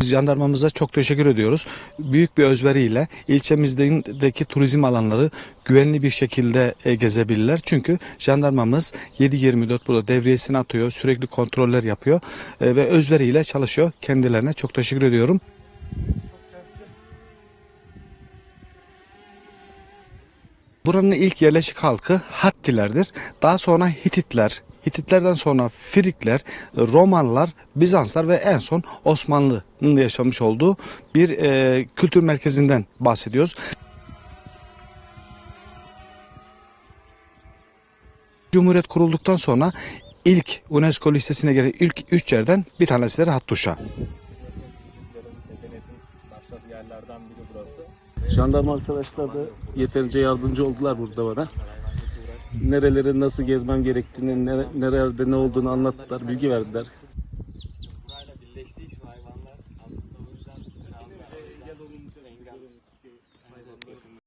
Biz jandarmamıza çok teşekkür ediyoruz. Büyük bir özveriyle ilçemizdeki turizm alanları güvenli bir şekilde e, gezebilirler. Çünkü jandarmamız 7-24 burada devriyesini atıyor, sürekli kontroller yapıyor e, ve özveriyle çalışıyor. Kendilerine çok teşekkür ediyorum. Buranın ilk yerleşik halkı Hattilerdir. Daha sonra Hititler, Hititlerden sonra Frikler, Romanlar, Bizanslar ve en son Osmanlı'nın yaşamış olduğu bir e, kültür merkezinden bahsediyoruz. Cumhuriyet kurulduktan sonra ilk UNESCO listesine giren ilk üç yerden bir tanesidir Hattuşa. Jandarma arkadaşlar da yeterince yardımcı oldular burada bana. Nereleri nasıl gezmem gerektiğini, nere- nerelerde ne olduğunu anlattılar, bilgi verdiler.